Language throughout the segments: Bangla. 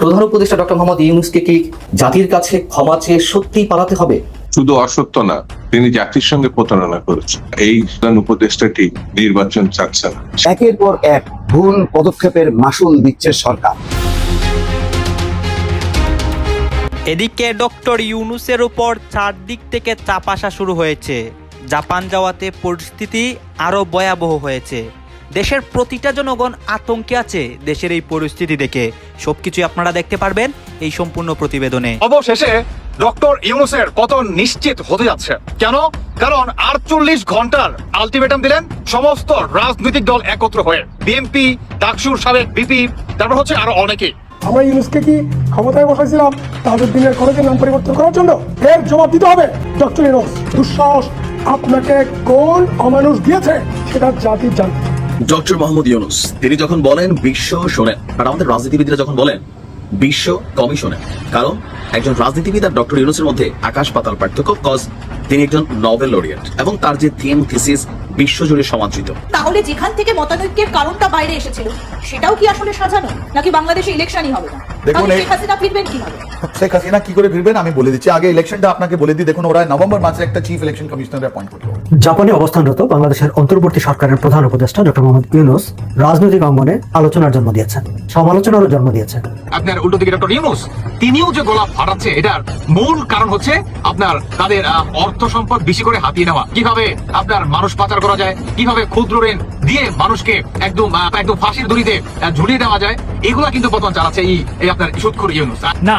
প্রধান উপদেষ্টা ডক্টর মোহাম্মদ ইউনুসকে কি জাতির কাছে ক্ষমা চেয়ে সত্যিই পালাতে হবে? শুধু অসত্য না তিনি জাতির সঙ্গে প্রতারণা করেছেন। এই প্রধান উপদেষ্টাটি নির্বাচন চাচ্ছে না। একের পর এক ভুল পদক্ষেপের মাসুল দিচ্ছে সরকার। এদিকে ডক্টর ইউনুসের উপর চারদিক থেকে চাপ আসা শুরু হয়েছে। জাপান যাওয়াতে পরিস্থিতি আরও ভয়াবহ হয়েছে। দেশের প্রতিটা জনগণ আতঙ্কে আছে দেশের এই পরিস্থিতি দেখে। সবকিছুই আপনারা দেখতে পারবেন এই সম্পূর্ণ প্রতিবেদনে। অবশেষে ডক্টর ইউনুসের পতন নিশ্চিত হতে যাচ্ছে। কেন? কারণ আটচল্লিশ ঘণ্টার আলটিমেটাম দিলেন সমস্ত রাজনৈতিক দল একত্র হয়ে। বিএনপি ডাকসুর সাবেক বিপি তারপর হচ্ছে আরও অনেকে আমরা ইউনুসকে কি ক্ষমতায় বসাইছিলাম? তাদের দিনের কলেজের নাম পরিবর্তন করার জন্য? এর জবাব দিতে হবে ডক্টর ইউনুস। দুঃসাহস আপনাকে কোন অমানুষ দিয়েছে সেটা জাতির জানতে ডক্টর মোহাম্মদ ইউনুস, তিনি যখন বলেন বিশ্ব শোনেন, আর আমাদের রাজনীতিবিদরা যখন বলেন বিশ্ব কমই শোনেন, কারণ একজন রাজনীতিবিদ আর ডক্টর ইউনুসের মধ্যে আকাশ পাতাল পার্থক্য কজ তিনি একজন নভেল লরিয়েট এবং তার যে থিম থিসিস বিশ্বজুড়ে সমাদৃত। তাহলে যেখান থেকে মতানৈক্যের কারণটা বাইরে এসেছিল, সেটাও কি আসলে সাজানো, নাকি বাংলাদেশে ইলেকশনই হবে না? দেখুন, শেখ হাসিনা কি? করে ফিরবেন? আমি বলে দিচ্ছি। আগে ইলেকশনটা আপনাকে বলে দিই। দেখুন ওরা নভেম্বর মাসে একটা চিফ ইলেকশন কমিশনার অ্যাপয়েন্ট করল। জাপানে অবস্থানরত বাংলাদেশের অন্তর্বর্তী সরকারের প্রধান উপদেষ্টা ডক্টর মোহাম্মদ ইউনুস রাজনৈতিক অঙ্গনে আলোচনার জন্ম দিয়েছেন। সমালোচনারও জন্ম দিয়েছেন। আপনার উল্টো দিকে ডক্টর ইউনুস তিনিও যে গোলাপ ফাটাচ্ছে এটার মূল কারণ হচ্ছে আপনার তাদের অর্থ সম্পদ বেশি করে হাতিয়ে নেওয়া। কীভাবে আপনার মানুষ পাচার করা যায়? কীভাবে ক্ষুদ্র ঋণ দিয়ে মানুষকে একদম একদম ফাঁসির দড়িতে ঝুলিয়ে দেওয়া যায়। এগুলা কিন্তু বর্তমান চালাচ্ছে এই আপনার সুৎখুর ইউনুস। না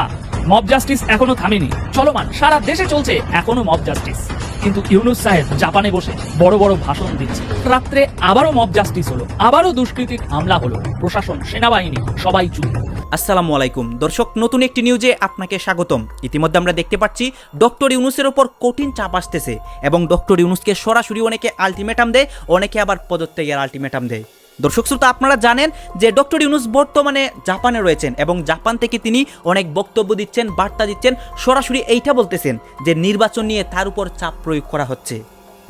মব জাস্টিস এখনও থামেনি। চলমান, সারা দেশে চলছে এখনও মব জাস্টিস কিন্তু ইউনুস সাহেব জাপানে বসে বড় বড় ভাষণ দিচ্ছে। রাত্রে আবারও মব জাস্টিস হলো, আবারও দুষ্কৃতির হামলা হলো, প্রশাসন, সেনাবাহিনী, সবাই চুপ। আসসালামু আলাইকুম। দর্শক, নতুন একটি নিউজে আপনাকে স্বাগতম। ইতিমধ্যে আমরা দেখতে পাচ্ছি, ডক্টর ইউনুসের ওপর কঠিন চাপ আসতেছে এবং ডক্টর ইউনুসকে সরাসরি অনেকে আলটিমেটাম দেয়, অনেকে আবার পদত্যাগের আলটিমেটাম দেয়। দর্শক শ্রোতা, আপনারা জানেন যে ডক্টর ইউনুস বর্তমানে জাপানে রয়েছেন এবং জাপান থেকে তিনি অনেক বক্তব্য দিচ্ছেন, বার্তা দিচ্ছেন, সরাসরি এইটা বলতেছেন যে নির্বাচন নিয়ে তার উপর চাপ প্রয়োগ করা হচ্ছে।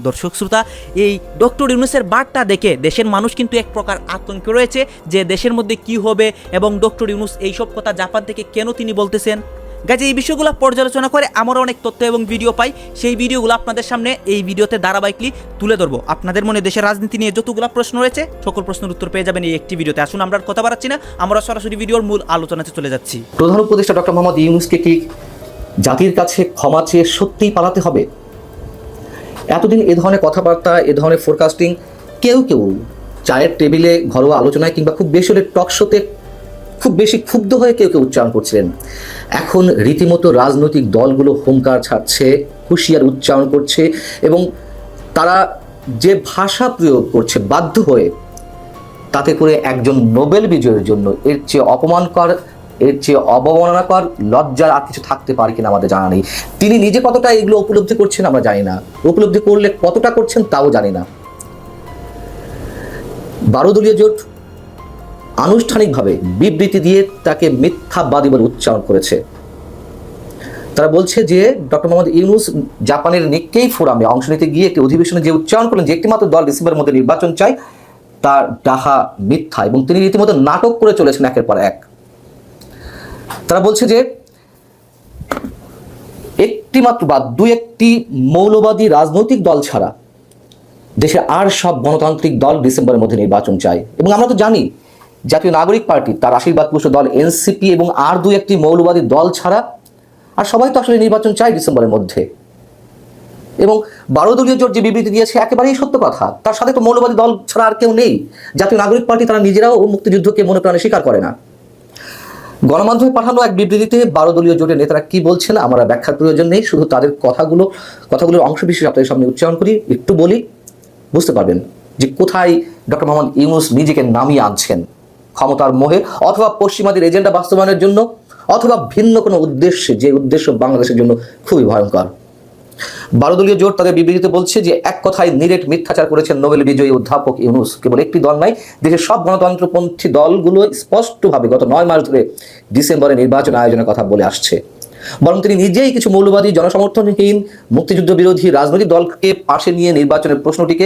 দর্শক শ্রোতা, এই ডক্টর ইউনুসের বার্তা দেখে দেশের মানুষ কিন্তু এক প্রকার আতঙ্কে রয়েছে যে দেশের মধ্যে কি হবে এবং ডক্টর ইউনুস এইসব কথা জাপান থেকে কেন তিনি বলতেছেন? গাছে এই বিষয়গুলো পর্যালোচনা করে আমরা অনেক তথ্য এবং ভিডিও পাই। সেই ভিডিওগুলো আপনাদের সামনে এই ভিডিওতে ধারাবাহিকলি তুলে ধরবো। আপনাদের মনে দেশের রাজনীতি নিয়ে যতগুলো প্রশ্ন রয়েছে, সকল প্রশ্নের উত্তর পেয়ে যাবেন এই একটি ভিডিওতে আসুন, আমরা কথা বাড়াচ্ছি না। আমরা সরাসরি ভিডিওর মূল আলোচনাতে চলে যাচ্ছি। প্রধান উপদেষ্টা ডক্টর মোহাম্মদ ইউনুসকে কি জাতির কাছে ক্ষমা চেয়ে সত্যিই পালাতে হবে? এতদিন এ ধরনের কথাবার্তা, এ ধরনের ফোরকাস্টিং কেউ কেউ চায়ের টেবিলে ঘরোয়া আলোচনায় কিংবা খুব বেশি হলে টক শোতে খুব বেশি ক্ষুব্ধ হয়ে কেউ কেউ উচ্চারণ করছিলেন। এখন রীতিমতো রাজনৈতিক দলগুলো হুঙ্কার ছাড়ছে, হুঁশিয়ার উচ্চারণ করছে এবং তারা যে ভাষা প্রয়োগ করছে বাধ্য হয়ে, তাতে করে একজন নোবেল বিজয়ের জন্য এর চেয়ে অপমানকর, এর চেয়ে অবমাননাকর, লজ্জার আর কিছু থাকতে পারে কিনা আমাদের জানা নেই। তিনি নিজে কতটা এগুলো উপলব্ধি করছেন আমরা জানি না। উপলব্ধি করলে কতটা করছেন তাও জানি না। বারো দলীয় জোট আনুষ্ঠানিকভাবে বিবৃতি দিয়ে তাকে মিথ্যাবাদী বলে উচ্চারণ করেছে। তারা বলছে যে, ডক্টর মোহাম্মদ ইউনুস জাপানের নিক্কেই ফোরামে অংশ নিতে গিয়ে একটি অধিবেশনে যে উচ্চারণ করলেন, যে একটিমাত্র দল ডিসেম্বরের মধ্যে নির্বাচন চাই তার ডাহা মিথ্যা এবং তিনি রীতিমতো নাটক করে চলেছেন একের পর এক। তারা বলছে যে একটি মাত্র বা দু একটি মৌলবাদী রাজনৈতিক দল ছাড়া দেশে আর সব গণতান্ত্রিক দল ডিসেম্বরের মধ্যে নির্বাচন চায়। এবং আমরা তো জানি জাতীয় নাগরিক পার্টি, তার আশীর্বাদ পুষ্ট দল, এনসিপি এবং আর দু একটি মৌলবাদী দল ছাড়া আর সবাই তো আসলে নির্বাচন চায় ডিসেম্বরের মধ্যে। এবং বারো দলীয় জোট যে বিবৃতি দিয়েছে, একেবারেই সত্য কথা। তার সাথে তো মৌলবাদী দল ছাড়া আর কেউ নেই। জাতীয় নাগরিক পার্টি তারা নিজেরাও মুক্তিযুদ্ধকে মনে প্রাণে স্বীকার করে না। গণমাধ্যমে পাঠানো এক বিবৃতিতে বারো দলীয় জোটের নেতারা কি বলছেন, আমরা ব্যাখ্যার প্রয়োজন নেই, শুধু তাদের কথাগুলো, কথাগুলোর অংশ বিশেষ আপনাদের সামনে উচ্চারণ করি। একটু বলি, বুঝতে পারবেন যে কোথায় ডক্টর মোহাম্মদ ইউনুস নিজেকে নামিয়ে আনছেন। ক্ষমতার মোহে অথবা পশ্চিমাদের এজেন্ডা বাস্তবায়নের জন্য অথবা ভিন্ন কোনো উদ্দেশ্যে, যে উদ্দেশ্য বাংলাদেশের জন্য খুবই ভয়ঙ্কর। বারো দলীয় জোট তাদের বিবৃতিতে বলছে যে এক কথায় নিরেট মিথ্যাচার করেছেন নোবেল বিজয়ী অধ্যাপক ইউনুস। কেবল একটি দল নাই দেশের সব গণতন্ত্রপন্থী দলগুলো স্পষ্টভাবে গত নয় মাস ধরে ডিসেম্বরে নির্বাচন আয়োজনের কথা বলে আসছে। বরং তিনি নিজেই কিছু মৌলবাদী, জনসমর্থনহীন মুক্তিযুদ্ধ বিরোধী রাজনৈতিক দলকে পাশে নিয়ে নির্বাচনের প্রশ্নটিকে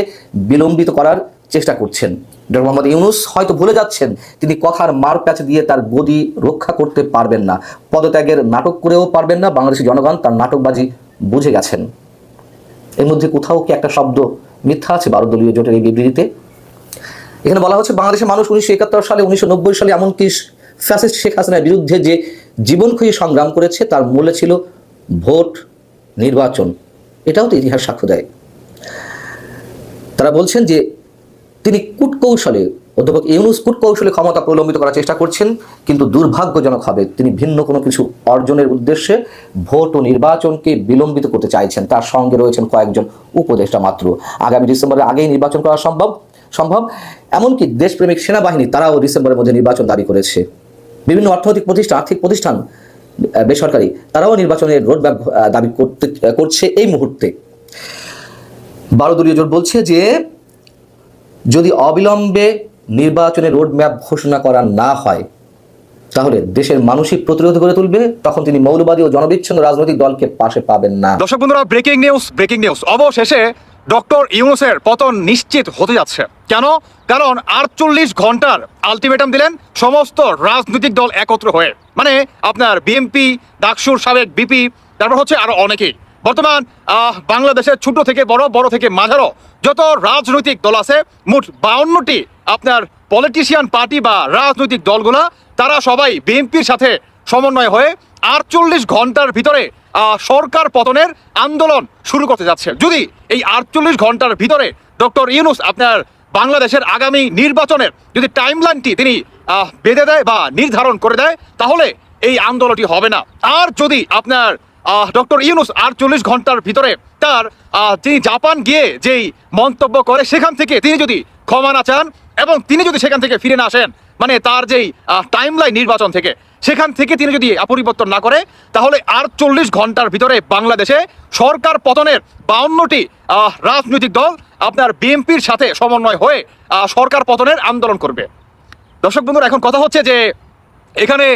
বিলম্বিত করার চেষ্টা করছেন। ডক্টর মোহাম্মদ ইউনুস হয়তো ভুলে যাচ্ছেন, তিনি কথার মার প্যাচ দিয়ে তার গদি রক্ষা করতে পারবেন না। পদত্যাগের নাটক করেও পারবেন না বাংলাদেশের জনগণ, তার নাটকবাজি বুঝে গেছেন। এর মধ্যে কোথাও কি একটা শব্দ মিথ্যা আছে বারো দলীয় জোটের এই বিবৃতিতে? এখানে বলা হচ্ছে, বাংলাদেশের মানুষ উনিশশো একাত্তর সালে, উনিশশো নব্বই সালে এমনকি ফ্যাসিস্ট শেখ হাসিনার বিরুদ্ধে যে জীবন খুঁজে সংগ্রাম করেছে, তার মূলে ছিল ভোট নির্বাচন। এটাও তো ইতিহাস সাক্ষ্য দেয়। তারা বলছেন যে তিনি কূটকৌশলে, অধ্যাপক ইউনুস কূটকৌশলে ক্ষমতা প্রলম্বিত করার চেষ্টা করছেন, কিন্তু দুর্ভাগ্যজনক হবে তিনি ভিন্ন কোনো কিছু অর্জনের উদ্দেশ্যে ভোট ও নির্বাচনকে বিলম্বিত করতে চাইছেন। তার সঙ্গে রয়েছেন কয়েকজন উপদেষ্টা মাত্র। আগামী ডিসেম্বরের আগেই নির্বাচন করা সম্ভব সম্ভব। এমনকি দেশপ্রেমিক সেনাবাহিনী, তারাও ডিসেম্বরের মধ্যে নির্বাচন দাবি করেছে। বিভিন্ন অর্থনৈতিক প্রতিষ্ঠান, আর্থিক প্রতিষ্ঠান বেসরকারি, তারাও নির্বাচনের রোডম্যাপ দাবি করতে, করছে এই মুহূর্তে। বারো দলীয় জোট বলছে যে যদি অবিলম্বে নির্বাচনের রোডম্যাপ ঘোষণা করা না হয়, তাহলে দেশের মানসিক প্রতিরোধ গড়ে তুলবে, তখন তিনি মৌলবাদী ও জনবিচ্ছিন্ন রাজনৈতিক দলকে পাশে পাবেন না। দর্শক বন্ধুরা ব্রেকিং নিউজ ব্রেকিং নিউজ অবশেষে ডক্টর ইউনুসের পতন নিশ্চিত হতে যাচ্ছে। কেন? কারণ আটচল্লিশ ঘণ্টার আলটিমেটাম দিলেন সমস্ত রাজনৈতিক দল একত্র হয়ে। মানে আপনার বিএনপি ডাকসুর সাবেক বিপি তারপর হচ্ছে আরও অনেকেই। বর্তমান বাংলাদেশের ছোট থেকে বড় বড় থেকে মাঝারো যত রাজনৈতিক দল আছে, মোট বাউন্নটি আপনার পলিটিশিয়ান পার্টি বা রাজনৈতিক দলগুলা, তারা সবাই বিএনপির সাথে সমন্বয় হয়ে আটচল্লিশ ঘণ্টার ভিতরে সরকার পতনের আন্দোলন শুরু করতে যাচ্ছে। যদি এই আটচল্লিশ ঘণ্টার ভিতরে ডক্টর ইউনুস আপনার বাংলাদেশের আগামী নির্বাচনের যদি টাইমলাইনটি তিনি বেঁধে দেয় বা নির্ধারণ করে দেয়, তাহলে এই আন্দোলনটি হবে না। আর যদি আপনার ডক্টর ইউনুস আটচল্লিশ ঘণ্টার ভিতরে তার তিনি জাপান গিয়ে যেই মন্তব্য করে, সেখান থেকে তিনি যদি ক্ষমা না চান এবং তিনি যদি সেখান থেকে ফিরে না আসেন মানে তার যেই টাইমলাইন নির্বাচন থেকে, সেখান থেকে তিনি যদি পরিবর্তন না করে, তাহলে আর চল্লিশ ঘণ্টার ভিতরে বাংলাদেশে সরকার পতনের বাউন্নটি রাজনৈতিক দল আপনার বিএনপির সাথে সমন্বয় হয়ে সরকার পতনের আন্দোলন করবে। দর্শক বন্ধুরা, এখন কথা হচ্ছে যে, এখানে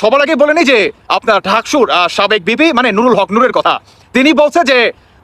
সবার আগে বলে নিই যে আপনার ঢাকসুর সাবেক বিপি মানে নুরুল হক নুরের কথা। তিনি বলছে যে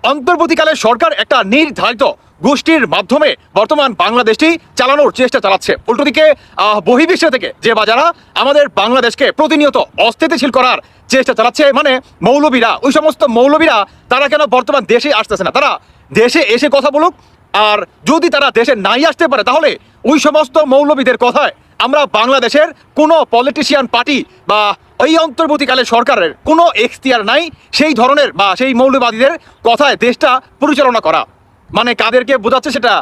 অন্তর্বর্তীকালে সরকার একটা নির্ধারিত গোষ্ঠীর মাধ্যমে বর্তমান বাংলাদেশটি চালানোর চেষ্টা চালাচ্ছে। উল্টো দিকে আহ, বহির্বিশ্ব থেকে যে বাজারা আমাদের বাংলাদেশকে প্রতিনিয়ত অস্থিতিশীল করার চেষ্টা চালাচ্ছে মানে মৌলবীরা ওই সমস্ত মৌলবীরা তারা কেন বর্তমান দেশে আসতেছে না? তারা দেশে এসে কথা বলুক আর যদি তারা দেশে নাই আসতে পারে তাহলে ওই সমস্ত মৌলবীদের কথায় আমরা বাংলাদেশের কোনো পলিটিশিয়ান পার্টি বা এই অন্তর্বর্তীকালে সরকারের কোনো এখতিয়ার নাই সেই ধরনের বা সেই মৌলবাদীদের কথায় দেশটা পরিচালনা করা। মানে কাদেরকে বোঝাচ্ছে সেটা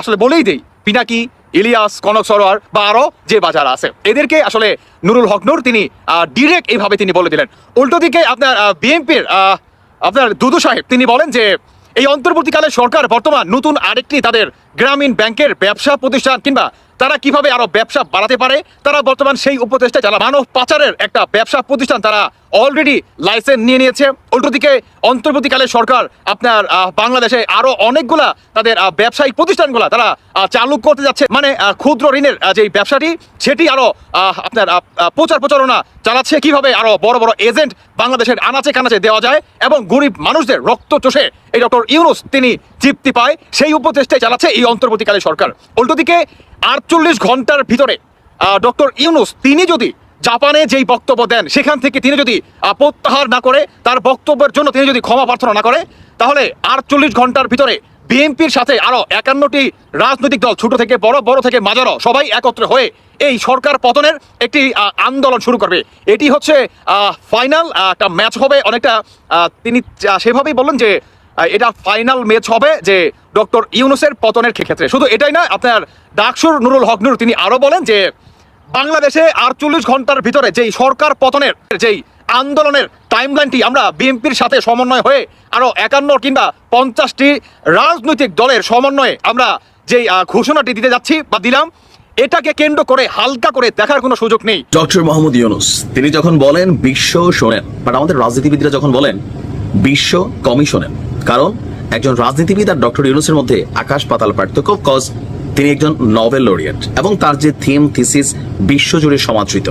আসলে বলেই দেই। পিনাকি, ইলিয়াস, কনক সরোয়ার বা আরও যে বাজার আছে। এদেরকে আসলে নুরুল হক নূর তিনি ডিরেক্ট এইভাবে তিনি বলে দিলেন। উল্টো দিকে আপনার বিএনপির আপনার দুদু সাহেব তিনি বলেন যে, এই অন্তর্বর্তীকালে সরকার বর্তমান নতুন আরেকটি তাদের গ্রামীণ ব্যাংকের ব্যবসা প্রতিষ্ঠান কিংবা তারা কীভাবে আরও ব্যবসা বাড়াতে পারে? তারা বর্তমান সেই উপদেষ্টা যারা মানব পাচারের একটা ব্যবসা প্রতিষ্ঠান, তারা অলরেডি লাইসেন্স নিয়ে নিয়েছে। উল্টো দিকে অন্তর্বর্তীকালে সরকার আপনার বাংলাদেশে আরও অনেকগুলা তাদের ব্যবসায়িক প্রতিষ্ঠানগুলা তারা চালু করতে যাচ্ছে। মানে ক্ষুদ্র ঋণের যে ব্যবসাটি, সেটি আরও আপনার প্রচার প্রচারণা চালাচ্ছে। কীভাবে আরও বড় বড় এজেন্ট বাংলাদেশের আনাচে কানাচে দেওয়া যায় এবং গরিব মানুষদের রক্ত চষে এই ডক্টর ইউনুস তিনি তৃপ্তি পায়, সেই উপদেষ্টাই চালাচ্ছে এই অন্তর্বর্তীকালে সরকার। উল্টো দিকে আটচল্লিশ ঘণ্টার ভিতরে ডক্টর ইউনুস, তিনি যদি জাপানে যেই বক্তব্য দেন, সেখান থেকে তিনি যদি প্রত্যাহার না করে, তার বক্তব্যের জন্য তিনি যদি ক্ষমা প্রার্থনা না করে, তাহলে আটচল্লিশ ঘণ্টার ভিতরে বিএনপির সাথে আরও একান্নটি রাজনৈতিক দল, ছোট থেকে বড় বড় থেকে মাঝারো সবাই একত্রে হয়ে এই সরকার পতনের একটি আন্দোলন শুরু করবে। এটি হচ্ছে ফাইনাল একটা ম্যাচ হবে, অনেকটা তিনি সেভাবেই বললেন যে এটা ফাইনাল ম্যাচ হবে যে ডক্টর ইউনুসের পতনের ক্ষেত্রে। শুধু এটাই নয়, আপনার ডাকসুর নুরুল হক নুর তিনি আরও বলেন যে বাংলাদেশে আটচল্লিশ ঘণ্টার ভিতরে যেই সরকার পতনের, যেই আন্দোলনের টাইমলাইনটি আমরা বিএনপির সাথে সমন্বয় হয়ে আরও একান্ন কিংবা পঞ্চাশটি রাজনৈতিক দলের সমন্বয়ে আমরা যেই ঘোষণাটি দিতে যাচ্ছি বা দিলাম, এটাকে কেন্দ্র করে হালকা করে দেখার কোনো সুযোগ নেই। ডক্টর মোহাম্মদ ইউনুস, তিনি যখন বলেন, বিশ্ব শোনেন বাট আমাদের রাজনীতিবিদরা যখন বলেন বিশ্ব কমই শোনেন কারণ একজন রাজনীতিবিদ আর ডক্টর ইউনুসের মধ্যে আকাশ পাতাল পার্থক্য কজ তিনি একজন নভেল লরিয়েট এবং তার যে থিম থিসিস বিশ্বজুড়ে সমাদৃত।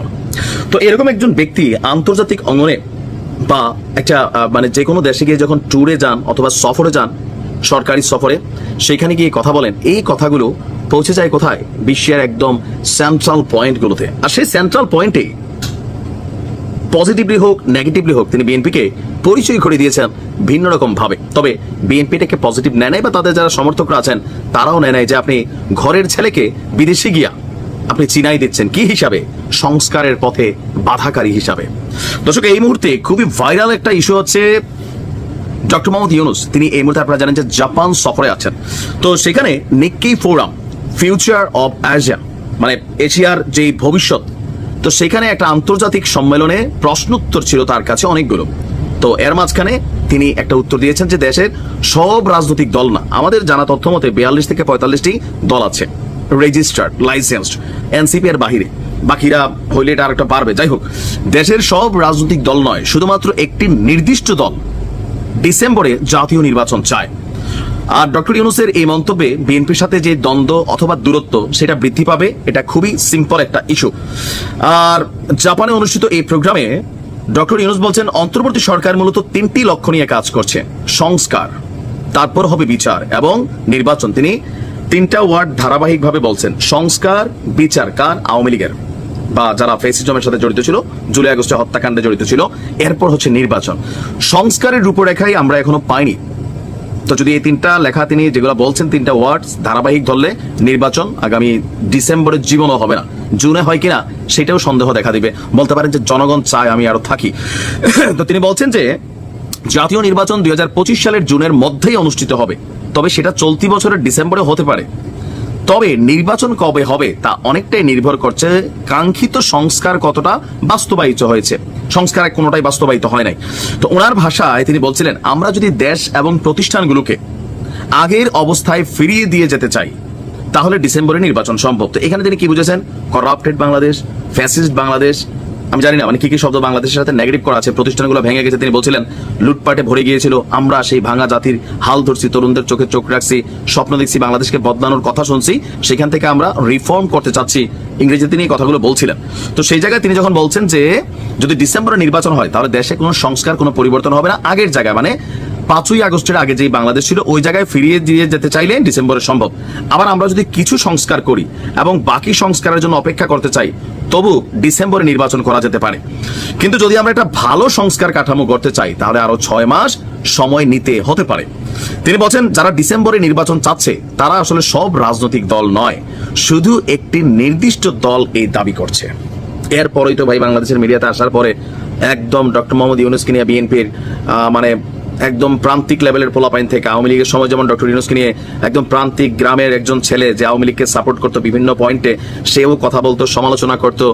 তো এরকম একজন ব্যক্তি আন্তর্জাতিক অঙ্গনে বা একটা মানে যে কোনো দেশে গিয়ে যখন ট্যুরে যান অথবা সফরে যান, সরকারি সফরে, সেখানে গিয়ে কথা বলেন, এই কথাগুলো পৌঁছে যায় কোথায়? বিশ্বের একদম সেন্ট্রাল পয়েন্টগুলোতে আর সেই সেন্ট্রাল পয়েন্টে পজিটিভলি হোক নেগেটিভলি হোক, তিনি বিএনপিকে পরিচয় করে দিয়েছেন ভিন্ন রকম ভাবে। তবে বিএনপি এটাকে পজিটিভ নেয় নাই বা তাদের যারা সমর্থকরা আছেন, তারাও নেয় নাই যে আপনি ঘরের ছেলেকে বিদেশে গিয়া আপনি চিনাই দিচ্ছেন। কি হিসাবে? সংস্কারের পথে বাধাকারী হিসাবে। দর্শক, এই মুহূর্তে খুবই ভাইরাল একটা ইস্যু হচ্ছে ডক্টর মোহাম্মদ ইউনুস তিনি এই মুহূর্তে আপনারা জানেন যে জাপান সফরে আছেন। তো সেখানে Nikkei forum future of Asia মানে এশিয়ার যে ভবিষ্যৎ তো সেখানে একটা আন্তর্জাতিক সম্মেলনে প্রশ্নোত্তর ছিল তার কাছে অনেকগুলো। তো এর মাঝখানে তিনি একটা উত্তর দিয়েছেন যে দেশের সব রাজনৈতিক দল না, আমাদের জানা তথ্য মতে বিয়াল্লিশ থেকে পঁয়তাল্লিশটি দল আছে রেজিস্টার্ড লাইসেন্সড এনসিপি এর বাহিরে। বাকিরা হইলে এটা আরেকটা পারবে। যাই হোক, দেশের সব রাজনৈতিক দল নয়, শুধুমাত্র একটি নির্দিষ্ট দল ডিসেম্বরে জাতীয় নির্বাচন চায়। আর ডক্টর ইউনুসের এই মন্তব্যে বিএনপির সাথে যে দ্বন্দ্ব অথবা দূরত্ব সেটা বৃদ্ধি পাবে, এটা খুবই সিম্পল একটা ইস্যু আর জাপানে অনুষ্ঠিত এই প্রোগ্রামে ডক্টর ইউনুস বলছেন, অন্তর্বর্তী সরকার মূলত তিনটি লক্ষ্য নিয়ে কাজ করছে। সংস্কার, তারপর হবে বিচার এবং নির্বাচন। তিনি তিনটা ওয়ার্ড ধারাবাহিকভাবে বলছেন, সংস্কার, বিচার, কার? আওয়ামী লীগের। বা যারা ফেসিজমের সাথে জড়িত ছিল, জুলাই আগস্টে হত্যাকাণ্ডে জড়িত ছিল, এরপর হচ্ছে নির্বাচন। সংস্কারের রূপরেখাই আমরা এখনও পাইনি। তো যদি এই তিনটা লেখা তিনি যেগুলো বলছেন, তিনটা ওয়ার্ড ধারাবাহিক ধরলে নির্বাচন আগামী ডিসেম্বরের জীবনও হবে না। জুনে হয় কিনা সেটাও সন্দেহ দেখা দিবে। বলতে পারেন যে জনগণ চায় আমি আরও থাকি। তো তিনি বলছেন যে, জাতীয় নির্বাচন দুই হাজার পঁচিশ সালের জুনের মধ্যেই অনুষ্ঠিত হবে। তবে সেটা চলতি বছরের ডিসেম্বরে হতে পারে। তবে নির্বাচন কবে হবে তা অনেকটাই নির্ভর করছে কাঙ্ক্ষিত সংস্কার কতটা বাস্তবায়িত হয়েছে। সংস্কার কোনোটাই বাস্তবায়িত হয় নাই। তো ওনার ভাষায় তিনি বলছিলেন, আমরা যদি দেশ এবং প্রতিষ্ঠানগুলোকে আগের অবস্থায় ফিরিয়ে দিয়ে যেতে চাই, তাহলে ডিসেম্বরে নির্বাচন সম্ভব। তো এখানে তিনি কি বুঝেছেন? করাপ্টেড বাংলাদেশ, ফ্যাসিস্ট বাংলাদেশ আমি জানি না মানে কি কি শব্দ বাংলাদেশের সাথে নেগেটিভ করা আছে, প্রতিষ্ঠানগুলো ভেঙে গেছে, তিনি বলছিলেন, লুটপাটে ভরে গিয়েছিল, আমরা সেই ভাঙা জাতির হাল ধরছি, তরুণদের চোখে চোখ রাখছি, স্বপ্ন দেখছি, বাংলাদেশকে বদলানোর কথা শুনছি, সেখান থেকে আমরা রিফর্ম করতে চাচ্ছি ইংরেজিতে তিনি এই কথাগুলো বলছিলেন। তো সেই জায়গায় তিনি যখন বলছেন যে, যদি ডিসেম্বরে নির্বাচন হয়, তাহলে দেশে কোনো সংস্কার, কোনো পরিবর্তন হবে না, আগের জায়গায় মানে পাঁচই আগস্টের আগে যেই বাংলাদেশ ছিল, ওই জায়গায় ফিরিয়ে দিয়ে যেতে চাইলে ডিসেম্বরে সম্ভব। আবার আমরা যদি কিছু সংস্কার করি, এবং বাকি সংস্কারের জন্য অপেক্ষা করতে চাই তবু ডিসেম্বরে নির্বাচন করা যেতে পারে। কিন্তু যদি আমরা একটা ভালো সংস্কার কাঠামো করতে চাই, তাহলে আরও ছয় মাস সময় নিতে হতে পারে। তিনি বলছেন, যারা ডিসেম্বরে নির্বাচন চাচ্ছে, তারা আসলে সব রাজনৈতিক দল নয়, শুধু একটি নির্দিষ্ট দল এই দাবি করছে। এরপরেই তো ভাই বাংলাদেশের মিডিয়াতে আসার পরে একদম ডক্টর মোহাম্মদ ইউনুসকে নিয়ে বিএনপির মানে একদম প্রান্তিক লেভেলের পোলাপাইন থেকে আওয়ামী লীগের সময় যেমন ডক্টর ইউনুসকে নিয়ে একদম প্রান্তিক গ্রামের একজন ছেলে যে আওয়ামী লীগকে সাপোর্ট করতো বিভিন্ন পয়েন্টে সেও কথা বলতো, সমালোচনা করতো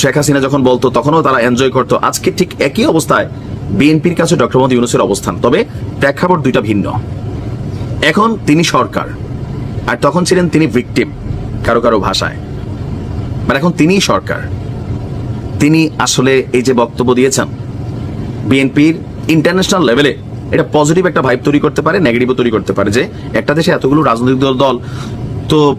শেখ হাসিনা যখন বলতো তখনও তারা এনজয় করতো। আজকে ঠিক একই অবস্থায় বিএনপির কাছে ডক্টর মোহাম্মদ ইউনুসের অবস্থান। তবে প্রেক্ষাপট দুইটা ভিন্ন। এখন তিনি সরকার, আর তখন ছিলেন তিনি ভিকটিম কারও কারও ভাষায়। মানে এখন তিনিই সরকার। তিনি আসলে এই যে বক্তব্য দিয়েছেন, বিএনপির ইন্টারন্যাশনাল লেভেলে এটা পজিটিভ একটা ভাইব তৈরি করতে পারে নেগেটিভও তৈরি করতে পারে যে একটা দেশে এতগুলো রাজনৈতিক দল দল। তো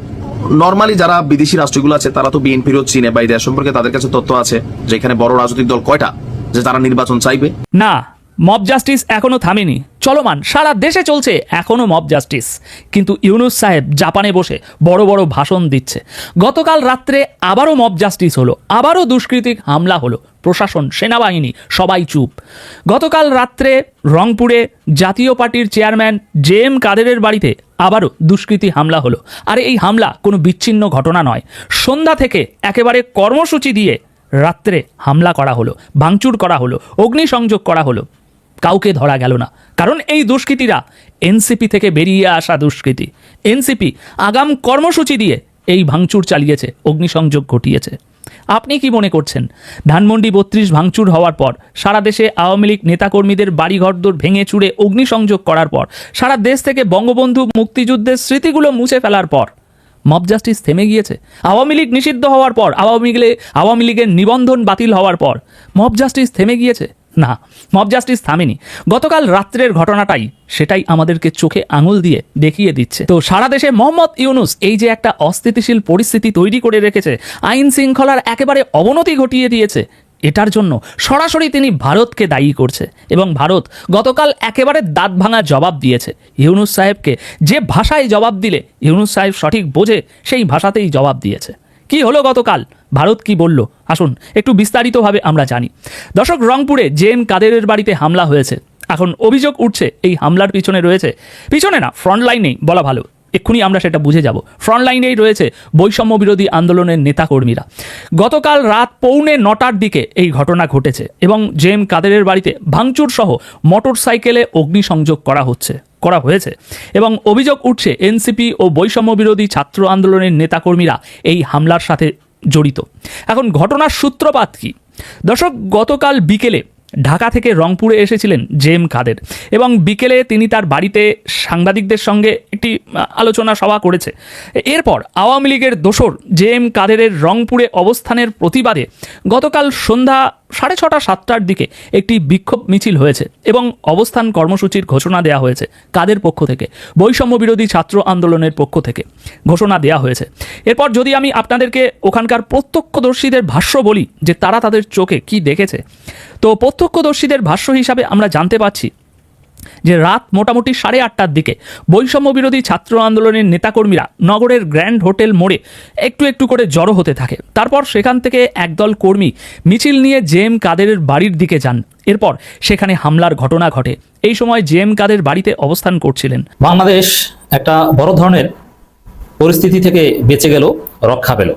নর্মালি যারা বিদেশি রাষ্ট্রগুলো আছে, তারা তো বিএনপিরও চিনে বা এই দেশ সম্পর্কে তাদের কাছে তথ্য আছে যে এখানে বড় রাজনৈতিক দল কয়টা? যে তারা নির্বাচন চাইবে। না মব জাস্টিস এখনও থামেনি। চলমান, সারা দেশে চলছে এখনও মব জাস্টিস কিন্তু ইউনুস সাহেব জাপানে বসে বড় বড় ভাষণ দিচ্ছে। গতকাল রাত্রে আবারও মব জাস্টিস হলো, আবারও দুষ্কৃতিক হামলা হলো। প্রশাসন, সেনাবাহিনী, সবাই চুপ। গতকাল রাত্রে রংপুরে জাতীয় পার্টির চেয়ারম্যান জে এম কাদেরের বাড়িতে আবারও দুষ্কৃতী হামলা হলো। আর এই হামলা কোনো বিচ্ছিন্ন ঘটনা নয়। সন্ধ্যা থেকে একেবারে কর্মসূচি দিয়ে রাত্রে হামলা করা হলো, ভাঙচুর করা হলো, অগ্নিসংযোগ করা হলো। কাউকে ধরা গেল না। কারণ এই দুষ্কৃতীরা এনসিপি থেকে বেরিয়ে আসা দুষ্কৃতী। এনসিপি আগাম কর্মসূচি দিয়ে এই ভাঙচুর চালিয়েছে, অগ্নিসংযোগ ঘটিয়েছে। আপনি কি মনে করছেন, ধানমন্ডি বত্রিশ ভাঙচুর হওয়ার পর, সারা দেশে আওয়ামী লীগ নেতাকর্মীদের বাড়িঘরদোর ভেঙে চুড়ে অগ্নিসংযোগ করার পর, সারা দেশ থেকে বঙ্গবন্ধু মুক্তিযুদ্ধের স্মৃতিগুলো মুছে ফেলার পর মব জাস্টিস থেমে গিয়েছে? আওয়ামী লীগ নিষিদ্ধ হওয়ার পর, আওয়ামী লীগে আওয়ামী লীগের নিবন্ধন বাতিল হওয়ার পর মব জাস্টিস থেমে গিয়েছে? না মব জাস্টিস থামেনি। গতকাল রাত্রের ঘটনাটাই সেটাই আমাদেরকে চোখে আঙুল দিয়ে দেখিয়ে দিচ্ছে। তো সারা দেশে মোহাম্মদ ইউনুস এই যে একটা অস্থিতিশীল পরিস্থিতি তৈরি করে রেখেছে, আইন শৃঙ্খলার একেবারে অবনতি ঘটিয়ে দিয়েছে, এটার জন্য সরাসরি তিনি ভারতকে দায়ী করছে এবং ভারত গতকাল একেবারে দাঁত ভাঙা জবাব দিয়েছে। ইউনুস সাহেবকে যে ভাষায় জবাব দিলে, ইউনুস সাহেব সঠিক বোঝে, সেই ভাষাতেই জবাব দিয়েছে। কি হলো গতকাল? ভারত কি বলল? আসুন, একটু বিস্তারিতভাবে আমরা জানি। দর্শক, রংপুরে জেন কাদেরের বাড়িতে হামলা হয়েছে। এখন অভিযোগ উঠছে, এই হামলার পিছনে রয়েছে। পিছনে না ফ্রন্টলাইনেই বলা ভালো। এক্ষুনি আমরা সেটা বুঝে যাব। ফ্রন্ট লাইনেই রয়েছে বৈষম্য বিরোধী আন্দোলনের নেতাকর্মীরা। গতকাল রাত পৌনে নটার দিকে এই ঘটনা ঘটেছে এবং জেএম কাদেরের বাড়িতে ভাঙচুর সহ মোটর সাইকেলে অগ্নিসংযোগ করা হচ্ছে, করা হয়েছে এবং অভিযোগ উঠছে এনসিপি ও বৈষম্য বিরোধী ছাত্র আন্দোলনের নেতাকর্মীরা এই হামলার সাথে জড়িত। এখন ঘটনার সূত্রপাত কি? দর্শক, গতকাল বিকেলে ঢাকা থেকে রংপুরে এসেছিলেন জেম কাদের। এবং বিকেলে তিনি তার বাড়িতে সাংবাদিকদের সঙ্গে একটি আলোচনা সভা করেছে। এরপর আওয়ামী লীগের দোসর জে এম কাদেরের রংপুরে অবস্থানের প্রতিবাদে গতকাল সন্ধ্যা সাড়ে ছটা, সাতটার দিকে একটি বিক্ষোভ মিছিল হয়েছে এবং অবস্থান কর্মসূচির ঘোষণা দেওয়া হয়েছে কাদের পক্ষ থেকে? বৈষম্য বিরোধী ছাত্র আন্দোলনের পক্ষ থেকে ঘোষণা দেওয়া হয়েছে। এরপর যদি আমি আপনাদেরকে ওখানকার প্রত্যক্ষদর্শীদের ভাষ্য বলি যে তারা তাদের চোখে কি দেখেছে, তো প্রত্যক্ষদর্শীদের ভাষ্য হিসাবে আমরা জানতে পারছি যে রাত মোটামুটি সাড়ে আটটার দিকে বৈষম্য বিরোধী ছাত্র আন্দোলনের নেতাকর্মীরা নগরের গ্র্যান্ড হোটেল মোড়ে একটু একটু করে জড়ো হতে থাকে। তারপর সেখান থেকে একদল কর্মী মিছিল নিয়ে জেএম কাদেরের বাড়ির দিকে যান। এরপর সেখানে হামলার ঘটনা ঘটে। এই সময় জেএম কাদের বাড়িতে অবস্থান করছিলেন। বাংলাদেশ একটা বড় ধরনের পরিস্থিতি থেকে বেঁচে গেল, রক্ষা পেল।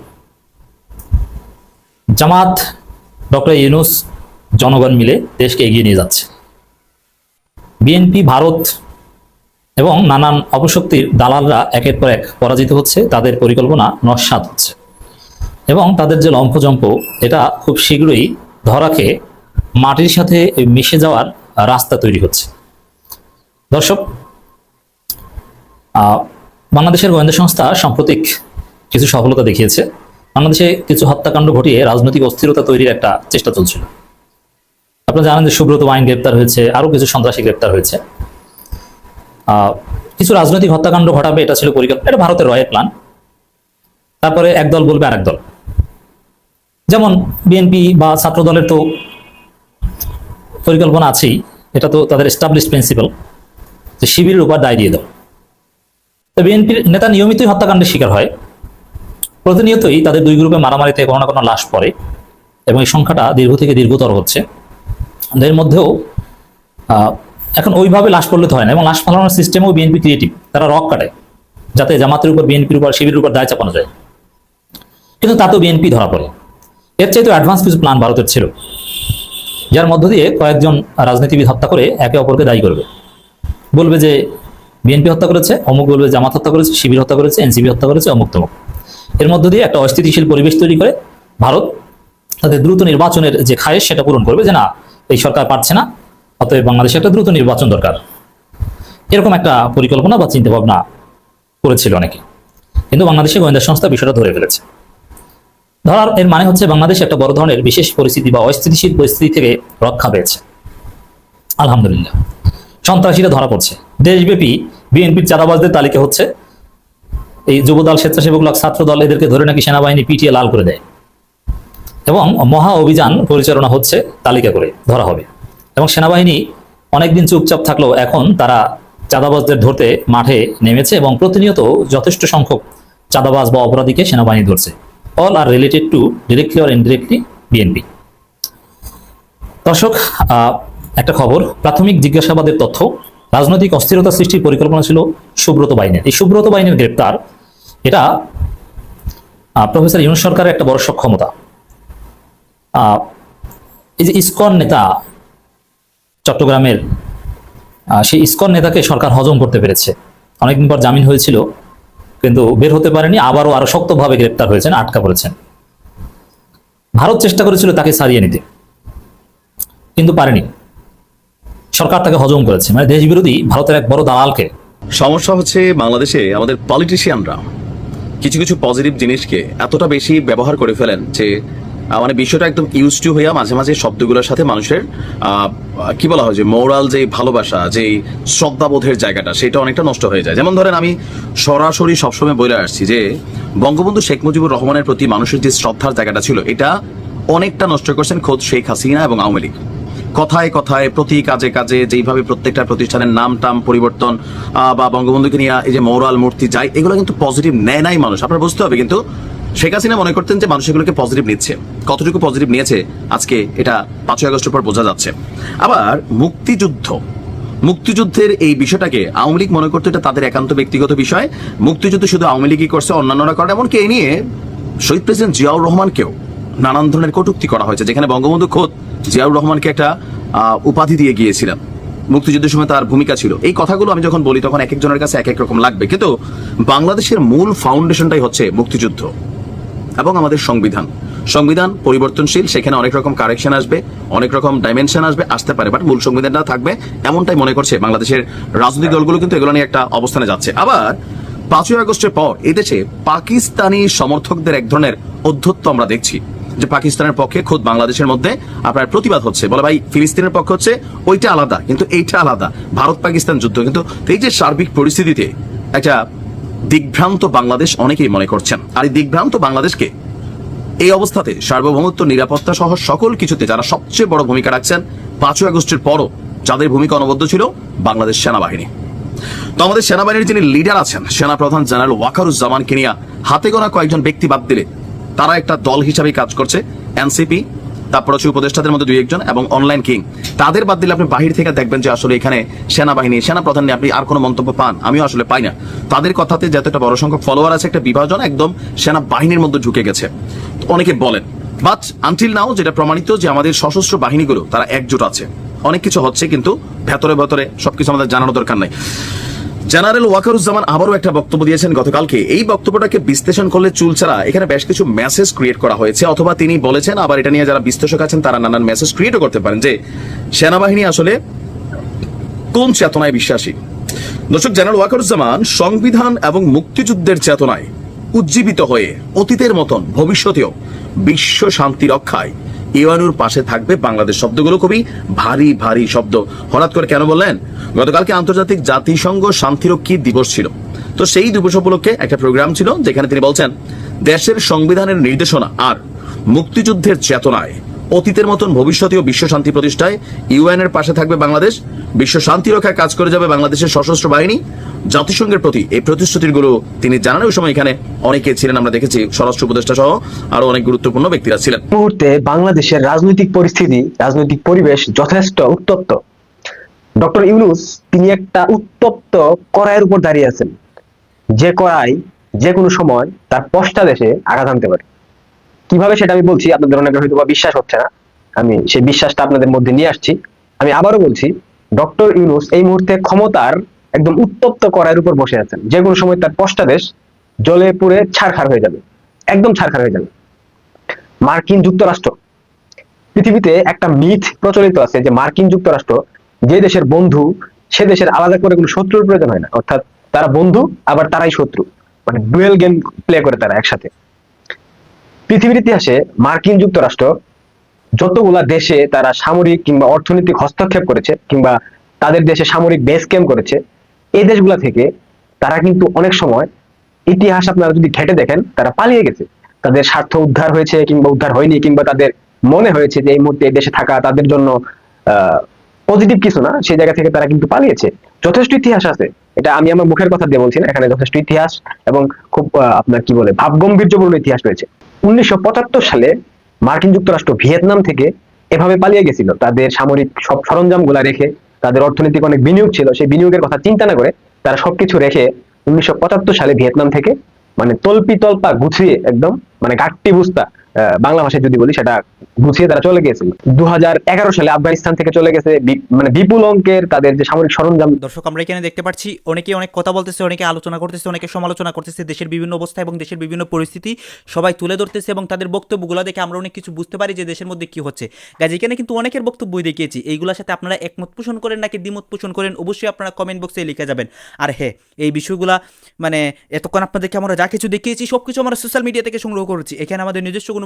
জামাত ডক্টর ইউনুস জনগণ মিলে দেশকে এগিয়ে নিয়ে যাচ্ছে। বিএনপি, ভারত এবং নানান অপশক্তির দালালরা একের পর এক পরাজিত হচ্ছে, তাদের পরিকল্পনা নস্বাত হচ্ছে। এবং তাদের যে লম্ফজম্প, এটা খুব শীঘ্রই ধরাকে মাটির সাথে মিশে যাওয়ার রাস্তা তৈরি হচ্ছে। দর্শক বাংলাদেশের গোয়েন্দা সংস্থা সাম্প্রতিক কিছু সফলতা দেখিয়েছে। বাংলাদেশে কিছু হত্যাকাণ্ড ঘটিয়ে রাজনৈতিক অস্থিরতা তৈরির একটা চেষ্টা চলছিল। আপনারা জানেন যে সুব্রত আইন গ্রেপ্তার হয়েছে আরও কিছু সন্ত্রাসী গ্রেপ্তার হয়েছে। কিছু রাজনৈতিক হত্যাকাণ্ড ঘটাবে, এটা ছিল পরিকল্পনা এটা ভারতের রয়ের প্ল্যান তারপরে একদল বলবে আরেক দল। যেমন বিএনপি বা ছাত্র দলের তো পরিকল্পনা আছেই, এটা তো তাদের এস্টাবলিশ প্রিন্সিপাল যে শিবিরের উপর দায় দিয়ে দাও। তো বিএনপির নেতা নিয়মিতই হত্যাকাণ্ডের শিকার হয়। প্রতিনিয়তই তাদের দুই গ্রুপে মারামারিতে কোনো না কোনো লাশ পড়ে, এবং এই সংখ্যাটা দীর্ঘ থেকে দীর্ঘতর হচ্ছে। এর মধ্যেও এখন ওইভাবে লাশ পড়লে তো হয় না এবং লাশ ফালানোর সিস্টেমও বিএনপি ক্রিয়েটিভ তারা রক কাটে, যাতে জামাতের উপর বিএনপির উপর, শিবিরের উপর দায় চাপানো যায়। কিন্তু তাতেও বিএনপি ধরা পড়ে। এর চাইতে অ্যাডভান্স কিছু প্ল্যান ভারতের ছিল, যার মধ্য দিয়ে কয়েকজন রাজনীতিবিদ হত্যা করে একে অপরকে দায়ী করবে। বলবে যে বিএনপি হত্যা করেছে, অমুক বলবে জামাত হত্যা করেছে, শিবির হত্যা করেছে এনসিপি হত্যা করেছে, অমুক তমুক। এর মধ্য দিয়ে একটা অস্থিতিশীল পরিবেশ তৈরি করে ভারত, তাদের দ্রুত নির্বাচনের যে খায়েশ, সেটা পূরণ করবে যে না এই সরকার পারছে না, অতএব বাংলাদেশে একটা দ্রুত নির্বাচন দরকার। এরকম একটা পরিকল্পনা বা চিন্তা ভাবনা করেছিল অনেকে। কিন্তু বাংলাদেশের গোয়েন্দা সংস্থা বিষয়টা ধরে ফেলেছে। ধরার এর মানে হচ্ছে বাংলাদেশ একটা বড় ধরনের বিশেষ পরিস্থিতি বা অস্থিতিশীল পরিস্থিতি থেকে রক্ষা পেয়েছে। আলহামদুলিল্লাহ। সন্ত্রাসীরা ধরা পড়ছে। দেশব্যাপী বিএনপির চাঁদাবাজদের তালিকা হচ্ছে, এই যুবদল, স্বেচ্ছাসেবক ছাত্র দল এদেরকে ধরে নাকি সেনাবাহিনী পিটিয়ে লাল করে দেয়। এবং মহা অভিযান পরিচালনা হচ্ছে তালিকা করে ধরা হবে। এবং সেনাবাহিনী অনেকদিন চুপচাপ থাকলেও এখন তারা চাঁদাবাজদের ধরতে মাঠে নেমেছে এবং প্রতিনিয়ত যথেষ্ট সংখ্যক চাঁদাবাজ বা অপরাধীকে সেনাবাহিনী ধরছে। All are related to directly or indirectly BNP. দর্শক একটা খবর, প্রাথমিক জিজ্ঞাসাবাদের তথ্য, রাজনৈতিক অস্থিরতা সৃষ্টির পরিকল্পনা ছিল সুব্রত বাহিনীর এই সুব্রত বাহিনীর গ্রেপ্তার, এটা প্রফেসর ইউনুস সরকারের একটা বড় সক্ষমতা। এই যে ইসকন নেতা চট্টগ্রামের সেই ইসকন নেতাকে সরকার হজম করতে পেরেছে। অনেকদিন পর জামিন হয়েছিল, কিন্তু বের হতে পারেনি, আবারও আরও শক্তভাবে গ্রেপ্তার হয়েছেন, আটকা পড়েছেন। ভারত চেষ্টা করেছিল তাকে সারিয়ে নিতে, কিন্তু পারেনি। সরকার তাকে হজম করেছে। মানে দেশ বিরোধী ভারতের এক বড় দালালকে। সমস্যা হচ্ছে বাংলাদেশে আমাদের পলিটিশিয়ানরা কিছু কিছু পজিটিভ জিনিসকে এতটা বেশি ব্যবহার করে ফেলেন যে মানে বিষয়টা একদম ইউজ টু হইয়া মাঝে মাঝে শব্দগুলোর সাথে মানুষের কি বলা হয় যে মোরাল যে ভালোবাসা, যে শ্রদ্ধাবোধের জায়গাটা, সেটা অনেকটা নষ্ট হয়ে যায়। যেমন ধরেন আমি সরাসরি সবসময় বলে আসছি যে, বঙ্গবন্ধু শেখ মুজিবুর রহমানের প্রতি মানুষের যে শ্রদ্ধার জায়গাটা ছিল, এটা অনেকটা নষ্ট করছেন খোদ শেখ হাসিনা এবং আওয়ামী লীগ। কথায় কথায়, প্রতি কাজে কাজে, যেইভাবে প্রত্যেকটা প্রতিষ্ঠানের নাম টাম পরিবর্তন বা বঙ্গবন্ধুকে নিয়ে এই যে মৌরাল মূর্তি যায়, এগুলো কিন্তু পজিটিভ নেয় নাই মানুষ। আপনার বুঝতে হবে কিন্তু শেখ হাসিনা মনে করতেন যে মানুষ এগুলোকে পজিটিভ নিচ্ছে। কতটুকু পজিটিভ নিয়েছে, আজকে এটা পাঁচই আগস্টের পর বোঝা যাচ্ছে। আবার মুক্তিযুদ্ধ। মুক্তিযুদ্ধের এই বিষয়টাকে আওয়ামী লীগ মনে করতো এটা তাদের একান্ত ব্যক্তিগত বিষয়। মুক্তিযুদ্ধ শুধু আওয়ামী লীগই করছে, অন্যান্যরা করে এমনকি এই নিয়ে শহীদ প্রেসিডেন্ট জিয়াউর রহমানকেও নানান ধরনের কটূক্তি করা হয়েছে, যেখানে বঙ্গবন্ধু খোদ জিয়াউর রহমানকে একটা উপাধি দিয়ে গিয়েছিলেন। মুক্তিযুদ্ধের সময় তার ভূমিকা ছিল। এই কথাগুলো আমি যখন বলি, তখন এক একজনের কাছে এক এক রকম লাগবে। কিন্তু বাংলাদেশের মূল ফাউন্ডেশনটাই হচ্ছে মুক্তিযুদ্ধ। এবং আমাদের সংবিধান। সংবিধান পরিবর্তনশীল, সেখানে অনেক রকম কারেকশন আসবে, অনেক রকম ডাইমেনশন আসবে, আসতে পারে বাট মূল সংবিধানটা থাকবে, এমনটাই মনে করছে বাংলাদেশের রাজনৈতিক দলগুলো কিন্তু এগুলো নিয়ে একটা অবস্থানে যাচ্ছে। আবার পাঁচই আগস্টের পর এদেশে পাকিস্তানি সমর্থকদের এক ধরনের অধ্যত্ব আমরা দেখছি, যে পাকিস্তানের পক্ষে খোদ বাংলাদেশের মধ্যে আপনার প্রতিবাদ হচ্ছে। বলে ভাই, ফিলিস্তিনের পক্ষ হচ্ছে, ওইটা আলাদা, কিন্তু এইটা আলাদা। ভারত পাকিস্তান যুদ্ধ, কিন্তু এই যে সার্বিক পরিস্থিতিতে একটা দিগ্ভ্রান্ত বাংলাদেশ অনেকেই মনে করছেন। আর এই দিগ্ভ্রান্ত বাংলাদেশকে এই অবস্থাতে সার্বভৌমত্ব, নিরাপত্তা সহ সকল কিছুতে যারা সবচেয়ে বড় ভূমিকা রাখছেন, পাঁচই আগস্টের পরও যাদের ভূমিকা অনবদ্য ছিল বাংলাদেশ সেনাবাহিনী। তো আমাদের সেনাবাহিনীর যিনি লিডার আছেন, সেনাপ্রধান জেনারেল ওয়াকারুজ্জামানকে নিয়ে হাতে গোনা কয়েকজন ব্যক্তি বাদ দিলে তারা একটা দল হিসাবে কাজ করছে, এনসিপি তারপর হচ্ছে উপদেষ্টাদের মধ্যে দুই একজন এবং অনলাইন কিং তাদের বাদ দিলে আপনি বাহির থেকে দেখবেন যে আসলে এখানে সেনাবাহিনী, সেনাপ্রধান নিয়ে আপনি আর কোনো মন্তব্য পান। আমিও আসলে পাই না। তাদের কথাতে যত একটা বড় সংখ্যক ফলোয়ার আছে, একটা বিভাজন একদম সেনাবাহিনীর মধ্যে ঢুকে গেছে। অনেকে বলেন বাট আনটিল নাও যেটা প্রমাণিত যে আমাদের সশস্ত্র বাহিনীগুলো, তারা একজোট আছে। অনেক কিছু হচ্ছে কিন্তু ভেতরে ভেতরে সবকিছু আমাদের জানানো দরকার নাই। জেনারেল ওয়াকারুজ্জামান আবারও একটা বক্তব্য দিয়েছেন গতকালকে। এই বক্তব্যটাকে বিশ্লেষণ করলে চুল ছাড়া এখানে বেশ কিছু মেসেজ ক্রিয়েট করা হয়েছে, অথবা তিনি বলেছেন, আবার এটা নিয়ে যারা বিশ্লেষক আছেন, তারা নানান মেসেজ ক্রিয়েটও করতে পারেন যে, সেনাবাহিনী আসলে কোন চেতনায় বিশ্বাসী? দর্শক, জেনারেল ওয়াকারুজ্জামান সংবিধান এবং মুক্তিযুদ্ধের চেতনায় উজ্জীবিত হয়ে অতীতের মতন ভবিষ্যতেও বিশ্ব শান্তি রক্ষায় ইউএনুর পাশে থাকবে বাংলাদেশ। শব্দগুলো খুবই ভারী ভারী শব্দ। হঠাৎ করে কেন বললেন? গতকালকে আন্তর্জাতিক জাতিসংঘ শান্তিরক্ষী দিবস ছিল। তো সেই দিবস উপলক্ষে একটা প্রোগ্রাম ছিল, যেখানে তিনি বলছেন, দেশের সংবিধানের নির্দেশনা আর মুক্তিযুদ্ধের চেতনায় অতীতের মতন ভবিষ্যতেও বিশ্ব শান্তি প্রতিষ্ঠায় ইউএন এর পাশে থাকবে বাংলাদেশ। বিশ্ব শান্তি রক্ষায় কাজ করে যাবে বাংলাদেশের সশস্ত্র বাহিনী। জাতিসংঘের প্রতি এই প্রতিশ্রুতিগুলো তিনি জানান ওই সময় এখানে অনেকে ছিলেন, আমরা দেখেছি স্বরাষ্ট্র উপদেষ্টা সহ আরও অনেক গুরুত্বপূর্ণ ব্যক্তিরা ছিলেন। মুহূর্তে বাংলাদেশের রাজনৈতিক পরিস্থিতি, রাজনৈতিক পরিবেশ যথেষ্ট উত্তপ্ত। ডক্টর ইউনুস, তিনি একটা উত্তপ্ত কড়াইয়ের উপর দাঁড়িয়ে আছেন। যে কড়াই যে কোনো সময় তার পশ্চা দেশে আঘাত আনতে পারে। কীভাবে সেটা আমি বলছি, আপনাদের অনেকের হয়তো বিশ্বাস হচ্ছে না। আমি সেই বিশ্বাসটা আপনাদের মধ্যে নিয়ে আসছি। আমি আবারও বলছি, ডক্টর ইউনুস এই মুহূর্তে ক্ষমতার একদম উত্তপ্ত কড়াইয়ের উপর বসে আছেন। যে কোনো সময় তার পশ্চা দেশ জলে পুড়ে ছারখার হয়ে যাবে। একদম ছারখার হয়ে যাবে। মার্কিন যুক্তরাষ্ট্র। পৃথিবীতে একটা মিথ প্রচলিত আছে যে মার্কিন যুক্তরাষ্ট্র যে দেশের বন্ধু, সে দেশের আলাদা করে কোনো শত্রুর প্রয়োজন হয় না। অর্থাৎ তারা বন্ধু, আবার তারাই শত্রু। মানে ডুয়েল গেম প্লে করে তারা একসাথে। পৃথিবীর ইতিহাসে মার্কিন যুক্তরাষ্ট্র যতগুলা দেশে তারা সামরিক কিংবা অর্থনৈতিক হস্তক্ষেপ করেছে কিংবা তাদের দেশে সামরিক বেস ক্যাম্প করেছে, এই দেশগুলা থেকে তারা কিন্তু অনেক সময় ইতিহাস আপনারা যদি ঘেটে দেখেন, তারা পালিয়ে গেছে। তাদের স্বার্থ উদ্ধার হয়েছে কিংবা উদ্ধার হয়নি কিংবা তাদের মনে হয়েছে যে এই মুহূর্তে এই দেশে থাকা তাদের জন্য পজিটিভ কিছু না, সেই জায়গা থেকে তারা কিন্তু পালিয়েছে। যথেষ্ট ইতিহাস আছে। এটা আমি আমার মুখের কথা দিয়ে বলছি না, এখানে যথেষ্ট ইতিহাস এবং খুব আপনার কি বলে, ভাবগম্ভীর্যপূর্ণ ইতিহাস রয়েছে। উনিশশো পঁচাত্তর সালে মার্কিন যুক্তরাষ্ট্র ভিয়েতনাম থেকে এভাবে পালিয়ে গেছিল। তাদের সামরিক সব সরঞ্জামগুলা রেখে, তাদের অর্থনৈতিক অনেক বিনিয়োগ ছিল, সেই বিনিয়োগের কথা চিন্তা না করে তারা সবকিছু রেখে উনিশশো পঁচাত্তর সালে ভিয়েতনাম থেকে মানে তল্পি তল্পা গুছিয়ে একদম মানে ঘাটতি বুস্তা বাংলা ভাষায় যদি বলি, সেটা গুছিয়ে তারা চলে গিয়েছিল দু সালে আফগানিস্তান থেকে চলে গেছে মানে বিপুল অঙ্কের তাদের যে সামরিক সরঞ্জাম। দর্শক, আমরা এখানে দেখতে পাচ্ছি অনেকে অনেক কথা বলতেছে, অনেকে আলোচনা করতেছে, অনেকে সমালোচনা করতেছে, দেশের বিভিন্ন অবস্থা এবং দেশের বিভিন্ন পরিস্থিতি সবাই তুলে ধরতেছে এবং তাদের বক্তব্যগুলো দেখে আমরা অনেক কিছু বুঝতে পারি যে দেশের মধ্যে কি হচ্ছে। গাছ এখানে কিন্তু অনেকের বক্তব্যই দেখিয়েছি, এইগুলোর সাথে আপনারা একমত পোষণ করেন নাকি দ্বিমত পোষণ করেন, অবশ্যই আপনারা কমেন্ট বক্সে লিখে যাবেন। আর হ্যাঁ এই বিষয়গুলা মানে এতক্ষণ আপনাদেরকে আমরা যা কিছু দেখিয়েছি সব কিছু আমরা সোশ্যাল মিডিয়া থেকে সংগ্রহ করেছি। এখানে আমাদের নিজস্ব কোনো